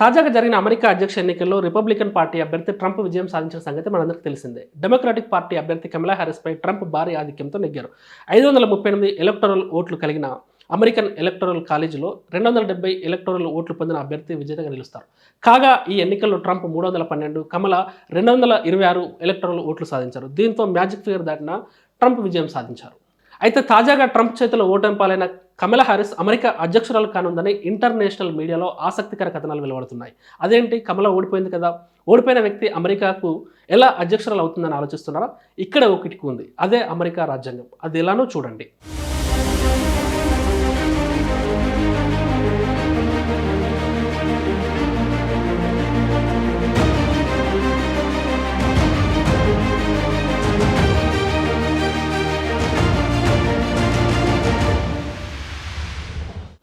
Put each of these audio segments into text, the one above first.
తాజాగా జరిగిన అమెరికా అధ్యక్ష ఎన్నికల్లో రిపబ్లికన్ పార్టీ అభ్యర్థి ట్రంప్ విజయం సాధించిన సంగతి మనందరికీ తెలిసిందే. డెమోక్రాటిక్ పార్టీ అభ్యర్థి కమలా హ్యారిస్పై ట్రంప్ భారీ ఆధిక్యంతో నెగ్గారు. ఐదు వందల ముప్పై ఎనిమిది ఎలక్టరల్ ఓట్లు కలిగిన అమెరికన్ ఎలక్టరల్ కాలేజీలో రెండు వందల డెబ్బై ఎలక్టరల్ ఓట్లు పొందిన అభ్యర్థి విజేతగా నిలుస్తారు. కాగా ఈ ఎన్నికల్లో ట్రంప్ మూడు వందల పన్నెండు కమల రెండు వందల ఇరవై ఆరు ఎలక్టరల్ ఓట్లు సాధించారు. దీంతో మ్యాజిక్ ఫిగర్ దాటిన ట్రంప్ విజయం సాధించారు. అయితే తాజాగా ట్రంప్ చేతిలో ఓటమి పాలైన కమలా హారిస్ అమెరికా అధ్యక్షురాలు కానుందని ఇంటర్నేషనల్ మీడియాలో ఆసక్తికర కథనాలు వెలువడుతున్నాయి. అదేంటి? కమల ఓడిపోయింది కదా. ఓడిపోయిన వ్యక్తి అమెరికాకు ఎలా అధ్యక్షురాలు అవుతుందని ఆలోచిస్తున్నారా? ఇక్కడ ఒకటికి ఉంది. అదే అమెరికా రాజ్యాంగం. అది ఎలానో చూడండి.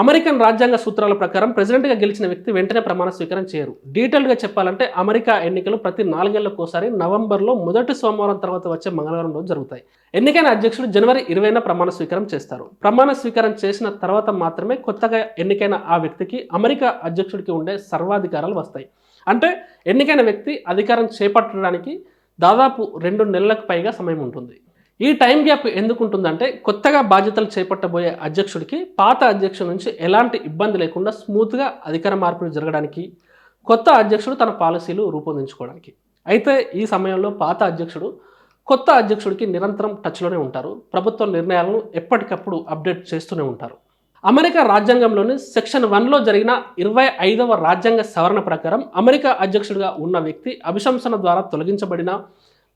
అమెరికన్ రాజ్యాంగ సూత్రాల ప్రకారం ప్రెసిడెంట్గా గెలిచిన వ్యక్తి వెంటనే ప్రమాణ స్వీకారం చేయరు. డీటెయిల్గా చెప్పాలంటే అమెరికా ఎన్నికలు ప్రతి నాలుగేళ్ళకోసారి నవంబర్లో మొదటి సోమవారం తర్వాత వచ్చే మంగళవారం రోజు జరుగుతాయి. ఎన్నికైన అధ్యక్షుడు జనవరి ఇరవైన ప్రమాణ స్వీకారం చేస్తారు. ప్రమాణ స్వీకారం చేసిన తర్వాత మాత్రమే కొత్తగా ఎన్నికైన ఆ వ్యక్తికి అమెరికా అధ్యక్షుడికి ఉండే సర్వాధికారాలు వస్తాయి. అంటే ఎన్నికైన వ్యక్తి అధికారం చేపట్టడానికి దాదాపు రెండు నెలలకు పైగా సమయం ఉంటుంది. ఈ టైం గ్యాప్ ఎందుకు ఉంటుందంటే కొత్తగా బాధ్యతలు చేపట్టబోయే అధ్యక్షుడికి పాత అధ్యక్షుడి నుంచి ఎలాంటి ఇబ్బంది లేకుండా స్మూత్గా అధికార మార్పులు జరగడానికి కొత్త అధ్యక్షుడు తన పాలసీలు రూపొందించుకోవడానికి. అయితే ఈ సమయంలో పాత అధ్యక్షుడు కొత్త అధ్యక్షుడికి నిరంతరం టచ్లోనే ఉంటారు. ప్రభుత్వ నిర్ణయాలను ఎప్పటికప్పుడు అప్డేట్ చేస్తూనే ఉంటారు. అమెరికా రాజ్యాంగంలోని సెక్షన్ వన్లో జరిగిన ఇరవై ఐదవ రాజ్యాంగ సవరణ ప్రకారం అమెరికా అధ్యక్షుడిగా ఉన్న వ్యక్తి అభిశంసన ద్వారా తొలగించబడిన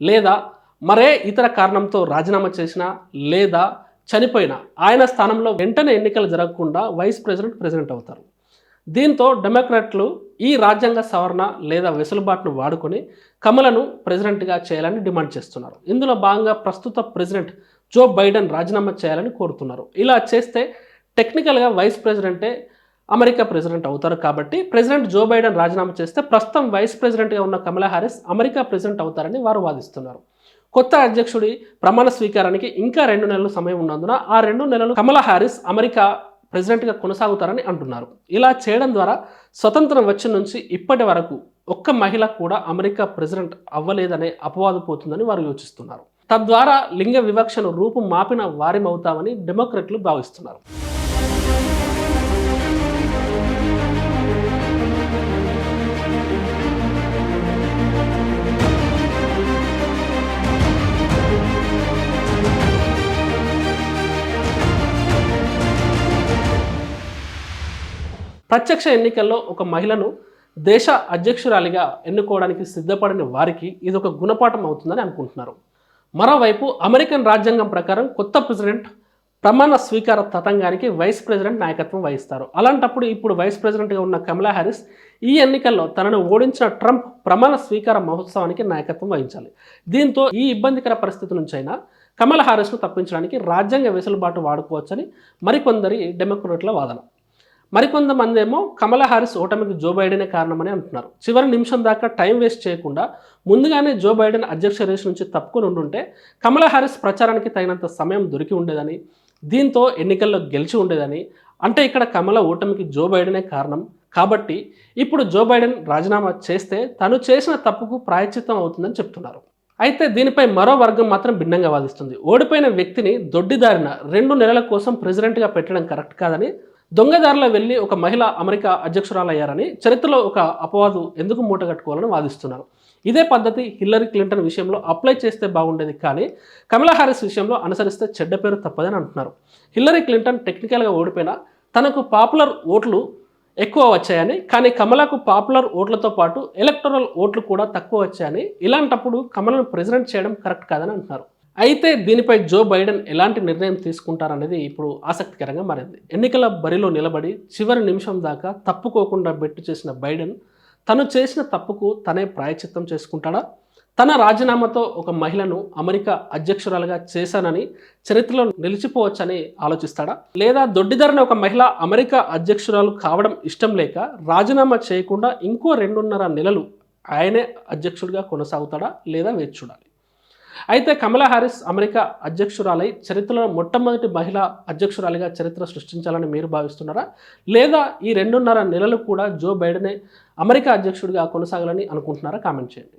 లేదా మరే ఇతర కారణంతో రాజీనామా చేసినా లేదా చనిపోయినా ఆయన స్థానంలో వెంటనే ఎన్నికలు జరగకుండా వైస్ ప్రెసిడెంట్ ప్రెసిడెంట్ అవుతారు. దీంతో డెమోక్రాట్లు ఈ రాజ్యాంగ సవరణ లేదా వెసులుబాటును వాడుకొని కమలను ప్రెసిడెంట్గా చేయాలని డిమాండ్ చేస్తున్నారు. ఇందులో భాగంగా ప్రస్తుత ప్రెసిడెంట్ జో బైడెన్ రాజీనామా చేయాలని కోరుతున్నారు. ఇలా చేస్తే టెక్నికల్గా వైస్ ప్రెసిడెంటే అమెరికా ప్రెసిడెంట్ అవుతారు కాబట్టి ప్రెసిడెంట్ జో బైడెన్ రాజీనామా చేస్తే ప్రస్తుతం వైస్ ప్రెసిడెంట్గా ఉన్న కమలా హారిస్ అమెరికా ప్రెసిడెంట్ అవుతారని వారు వాదిస్తున్నారు. కొత్త అధ్యక్షుడి ప్రమాణ స్వీకారానికి ఇంకా రెండు నెలలు సమయం ఉన్నందున ఆ రెండు నెలలు కమలా హారిస్ అమెరికా ప్రెసిడెంట్గా కొనసాగుతారని అంటున్నారు. ఇలా చేయడం ద్వారా స్వతంత్రం వచ్చి నుంచి ఇప్పటి వరకు ఒక్క మహిళ కూడా అమెరికా ప్రెసిడెంట్ అవ్వలేదనే అపవాదు పోతుందని వారు యోచిస్తున్నారు. తద్వారా లింగ వివక్షను రూపు మాపిన వారిమవుతామని డెమోక్రట్లు భావిస్తున్నారు. ప్రత్యక్ష ఎన్నికల్లో ఒక మహిళను దేశ అధ్యక్షురాలిగా ఎన్నుకోవడానికి సిద్ధపడిన వారికి ఇది ఒక గుణపాఠం అవుతుందని అనుకుంటున్నారు. మరోవైపు అమెరికన్ రాజ్యాంగం ప్రకారం కొత్త ప్రెసిడెంట్ ప్రమాణ స్వీకార తతంగానికి వైస్ ప్రెసిడెంట్ నాయకత్వం వహిస్తారు. అలాంటప్పుడు ఇప్పుడు వైస్ ప్రెసిడెంట్గా ఉన్న కమలా హ్యారిస్ ఈ ఎన్నికల్లో తనను ఓడించిన ట్రంప్ ప్రమాణ స్వీకార మహోత్సవానికి నాయకత్వం వహించాలి. దీంతో ఈ ఇబ్బందికర పరిస్థితి నుంచైనా కమలా హారిస్ను తప్పించడానికి రాజ్యాంగ వెసులుబాటు వాడుకోవచ్చని మరికొందరి డెమోక్రట్ల వాదన. మరికొంతమంది ఏమో కమలా హారిస్ ఓటమికి జో బైడెనే కారణమని అంటున్నారు. చివరి నిమిషం దాకా టైం వేస్ట్ చేయకుండా ముందుగానే జో బైడెన్ అధ్యక్ష రేసు నుంచి తప్పుకొని ఉండుంటే కమలా హారిస్ ప్రచారానికి తగినంత సమయం దొరికి ఉండేదని దీంతో ఎన్నికల్లో గెలిచి ఉండేదని అంటే ఇక్కడ కమల ఓటమికి జో బైడెనే కారణం. కాబట్టి ఇప్పుడు జో బైడెన్ రాజీనామా చేస్తే తను చేసిన తప్పుకు ప్రాయశ్చిత్తం అవుతుందని చెప్తున్నారు. అయితే దీనిపై మరో వర్గం మాత్రం భిన్నంగా వాదిస్తుంది. ఓడిపోయిన వ్యక్తిని దొడ్డిదారిన రెండు నెలల కోసం ప్రెసిడెంట్గా పెట్టడం కరెక్ట్ కాదని దొంగదారిలో వెళ్ళి ఒక మహిళ అమెరికా అధ్యక్షురాలయ్యారని చరిత్రలో ఒక అపవాదు ఎందుకు మూటగట్టుకోవాలని వాదిస్తున్నారు. ఇదే పద్ధతి హిల్లరీ క్లింటన్ విషయంలో అప్లై చేస్తే బాగుండేది కానీ కమలా హారిస్ విషయంలో అనుసరిస్తే చెడ్డ పేరు తప్పదని అంటున్నారు. హిల్లరీ క్లింటన్ టెక్నికల్గా ఓడిపోయినా తనకు పాపులర్ ఓట్లు ఎక్కువ వచ్చాయని కానీ కమలకు పాపులర్ ఓట్లతో పాటు ఎలక్టరల్ ఓట్లు కూడా తక్కువ వచ్చాయని ఇలాంటప్పుడు కమలను ప్రెసిడెంట్ చేయడం కరెక్ట్ కాదని అంటున్నారు. అయితే దీనిపై జో బైడెన్ ఎలాంటి నిర్ణయం తీసుకుంటారనేది ఇప్పుడు ఆసక్తికరంగా మారింది. ఎన్నికల బరిలో నిలబడి చివరి నిమిషం దాకా తప్పుకోకుండా బెట్టు చేసిన బైడెన్ తను చేసిన తప్పుకు తనే ప్రాయచిత్తం చేసుకుంటాడా? తన రాజీనామాతో ఒక మహిళను అమెరికా అధ్యక్షురాలుగా చేశానని చరిత్రలో నిలిచిపోవచ్చని ఆలోచిస్తాడా? లేదా దొడ్డిదరిన ఒక మహిళ అమెరికా అధ్యక్షురాలు కావడం ఇష్టం లేక రాజీనామా చేయకుండా ఇంకో రెండున్నర నెలలు ఆయనే అధ్యక్షుడిగా కొనసాగుతాడా లేదా వేచి చూడాలి? అయితే కమలా హారిస్ అమెరికా అధ్యక్షురాలై చరిత్రలో మొట్టమొదటి మహిళా అధ్యక్షురాలిగా చరిత్ర సృష్టించాలని మీరు భావిస్తున్నారా? లేదా ఈ రెండున్నర నెలలు కూడా జో బైడెనే అమెరికా అధ్యక్షుడిగా కొనసాగాలని అనుకుంటున్నారా? కామెంట్ చేయండి.